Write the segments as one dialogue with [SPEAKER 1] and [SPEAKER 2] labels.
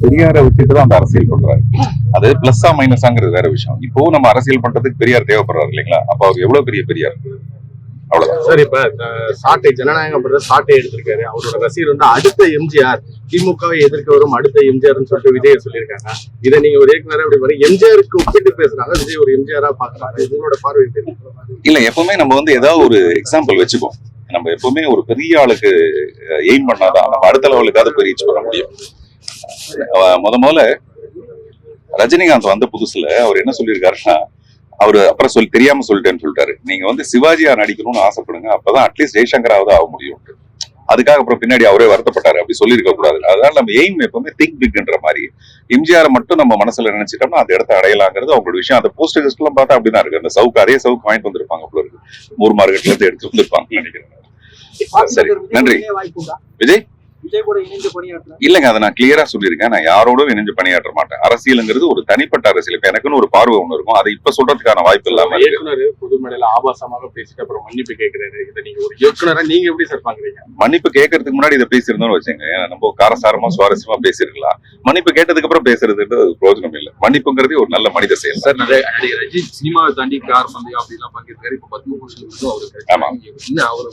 [SPEAKER 1] பெரியாரை வச்சுட்டு தான் அந்த அரசியல் பண்றாரு. அது பிளஸ்ஸா மைனஸாங்கிறது வேற விஷயம். இப்போ நம்ம அரசியல் பண்றதுக்கு பெரியார் தேவைப்படுறாரு இல்லைங்களா? அப்ப அவர் எவ்வளவு பெரிய பெரியார்? அவ்வளவுதான்.
[SPEAKER 2] சார் இப்ப சாட்டை ஜனநாயகம் பண்ற சாட்டை எடுத்திருக்காரு. அவரோட ரசிகர் வந்து அடுத்த எம்ஜிஆர் திமுகவை எதிர்க்க வரும் அடுத்த எம்ஜிஆர்னு சொல்லிட்டு விஜய் சொல்லியிருக்காங்க. இதை நீங்க ஒரு இயக்குனரா அப்படி பண்ணி எம்ஜிஆருக்கு ஒப்பிட்டு பேசுறாங்க விஜய் ஒரு எம்ஜிஆரா பாக்குறாங்க இது உங்களோட பார்வை?
[SPEAKER 1] இல்ல எப்பவுமே நம்ம வந்து ஏதாவது ஒரு எக்ஸாம்பிள் வச்சுப்போம். நம்ம எப்பவுமே ஒரு பெரிய ஆளுக்கு எய்ம் பண்ணாதான் நம்ம அடுத்த லெவலுக்காவது போய் ரீச் பண்ண முடியும். முத முதல்ல ரஜினிகாந்த் வந்த புதுசுல அவர் என்ன சொல்லியிருக்காருன்னா அவரு அப்புறம் சொல்லி தெரியாம சொல்லிட்டேன்னு சொல்லிட்டாரு. நீங்க வந்து சிவாஜியா நடிக்கணும்னு ஆசைப்படுங்க அப்பதான் அட்லீஸ்ட் ஜெய்சங்கராவது ஆக முடியும். அதுக்காக அப்புறம் பின்னாடி அவரே வருத்தப்பட்டாரு. அப்படி சொல்லியிருக்க கூடாது. அதனால நம்ம எய்ம் எப்பவுமே திங்க் பிக்ன்ற மாதிரி. எம்ஜிஆர் மட்டும் நம்ம மனசுல நினைச்சிட்டோம்னா அந்த இடத்த அடையலாங்கிறது அவங்களோட விஷயம். அந்த போஸ்ட் எல்லாம் பார்த்தா அப்படிதான் இருக்கு. அந்த சவுக்கு அதே சவுக்கு வாங்கிட்டு வந்திருப்பாங்க போல இருக்கு. மூர் மார்க்கெட்ல இருந்து எடுத்து வந்திருப்பாங்கன்னு நினைக்கிறேன். சரி நன்றி. விஜய்? இல்லங்க அதை நான் கிளியரா சொல்லியிருக்கேன். நான் யாரோடும் இணைஞ்சு பணியாற்ற மாட்டேன். அரசியலுங்கிறது ஒரு தனிப்பட்ட அரசியல். இப்ப எனக்குன்னு ஒரு பார்வை ஒண்ணு இருக்கும். அதை இப்ப சொல்றதுக்கான வாய்ப்பு இல்லாம
[SPEAKER 2] பொது மேடையில ஆபாசமாக பேசிட்டு அப்புறம் மன்னிப்பு கேட்கிறாரு. இதை நீங்க ஒரு இயக்குனரா நீங்க எப்படி சார் பாக்குறீங்க?
[SPEAKER 1] மன்னிப்பு கேட்கறதுக்கு முன்னாடி இதை பேசியிருந்தோம்னு வச்சுங்க நம்ம காரசாரமா சுவாரஸ்யமா பேசியிருக்கலாம். மன்னிப்பு கேட்டதுக்கு அப்புறம் பேசுறதுன்றது அது பிரயோஜனம் இல்லை. மன்னிப்புங்கிறதே ஒரு நல்ல மனித செயல்.
[SPEAKER 3] சார் நிறைய ரஜித் சினிமாவை தாண்டி கார் பந்தயம் அப்படிலாம் பங்கேற்காரு. இப்ப பத்மபூஷன் அவருக்கு
[SPEAKER 1] ஆமா.
[SPEAKER 3] என்ன அவரு?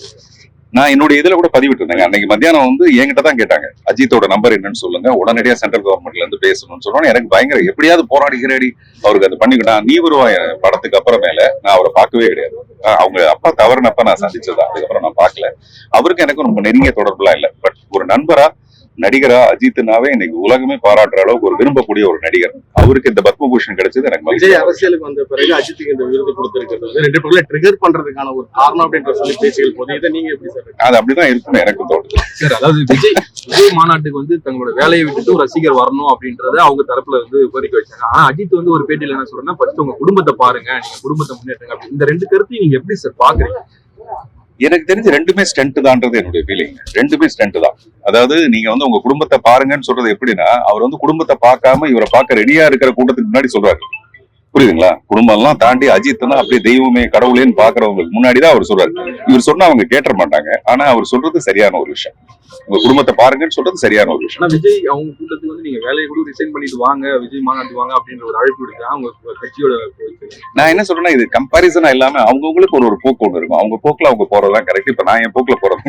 [SPEAKER 1] நான் என்னுடைய இதுல கூட பதிவிட்டிருந்தேன் அன்னைக்கு மத்தியானம் வந்து என்கிட்ட தான் கேட்டாங்க. அஜித்தோட நம்பர் என்னன்னு சொல்லுங்க. உடனடியா சென்ட்ரல் கவர்மெண்ட்ல இருந்து பேசணும்னு சொன்னோம் எனக்கு பயங்கர எப்படியாவது போராடுகிறேடி. அவருக்கு அது பண்ணிக்கிட்டா நீ வருவாய் படத்துக்கு அப்புறமேல நான் அவரை பார்க்கவே கிடையாது. அவங்க அப்பா தவறுனப்ப நான் சந்திச்சதா. அதுக்கப்புறம் நான் பார்க்கல. அவருக்கு எனக்கும் ரொம்ப நெருங்கிய தொடர்புலாம் இல்லை. பட் ஒரு நண்பரா நடிகரா அஜித்னாவே இன்னைக்கு உலகமே பாராட்டுற அளவுக்கு ஒரு விரும்பக்கூடிய ஒரு நடிகர். அவருக்கு இந்த பத்மபூஷன் கிடைச்சது எனக்கு மகிழ்ச்சி.
[SPEAKER 2] விஜய் அரசியலுக்கு வந்த பிறகு அஜித்துக்கு இந்த விருது கொடுத்திருக்கிறது. வந்து ரெண்டு பேருக்குள்ள ட்ரிகர் பண்றதுக்கான ஒரு காரணம் அப்படின்ற சொல்லி பேசிகள் போது இதை நீங்க எப்படி சார்
[SPEAKER 1] அது அப்படிதான் இருக்கும்னு எனக்கு தோணுது.
[SPEAKER 3] சார் அதாவது விஜய் விஜய் மாநாட்டுக்கு வந்து தங்களோட வேலையை விட்டுட்டு ஒரு ரசிகர் வரணும் அப்படின்றத அவங்க தரப்புல வந்து கோரிக்கை வச்சாங்க. ஆனா அஜித் வந்து ஒரு பேட்டியில என்ன சொல்றேன்னா ஃபர்ஸ்ட் உங்க குடும்பத்தை பாருங்க நீங்க குடும்பத்தை முன்னேற்றுங்க அப்படி. இந்த ரெண்டு கருத்தையும் நீங்க எப்படி சார் பாக்குறீங்க?
[SPEAKER 1] எனக்கு தெரிஞ்சு ரெண்டுமே ஸ்டண்ட் தான்ன்றது என்னுடைய ஃபீலிங் ரெண்டுமே ஸ்டண்ட் தான். அதாவது நீங்க வந்து உங்க குடும்பத்தை பாருங்கன்னு சொல்றது எப்படின்னா அவர் வந்து குடும்பத்தை பார்க்காம இவரை பார்க்க ரெடியா இருக்கிற கூட்டத்துக்கு முன்னாடி சொல்றாரு. புரியுதுங்களா? குடும்பம் எல்லாம் தாண்டி அஜித்னா அப்படியே தெய்வமே கடவுளேன்னு பாக்குறவங்களுக்கு முன்னாடி தான் அவர் சொல்றாரு. இவர் சொன்னா அவங்க கேட்ட மாட்டாங்க. ஆனா அவர் சொல்றது சரியான ஒரு விஷயம். உங்க குடும்பத்தை பாருங்கன்னு சொல்றது சரியான ஒரு விஷயம்.
[SPEAKER 3] விஜய் அவங்க கூட்டத்துக்கு வந்து நீங்க வேலையை கூட ரிசைன் பண்ணிட்டு வாங்க விஜய் மாநாட்டுக்கு வாங்க அப்படின்ற ஒரு அழைப்பு அவங்க கட்சியோட.
[SPEAKER 1] நான் என்ன சொல்றேன்னா இது கம்பாரிசனா இல்லாம அவங்கவுங்களுக்கு ஒரு ஒரு போக்கு ஒன்று இருக்கும். அவங்க போக்குல அவங்க போறதுதான் கரெக்ட் இப்ப நான் என் போக்குல போறது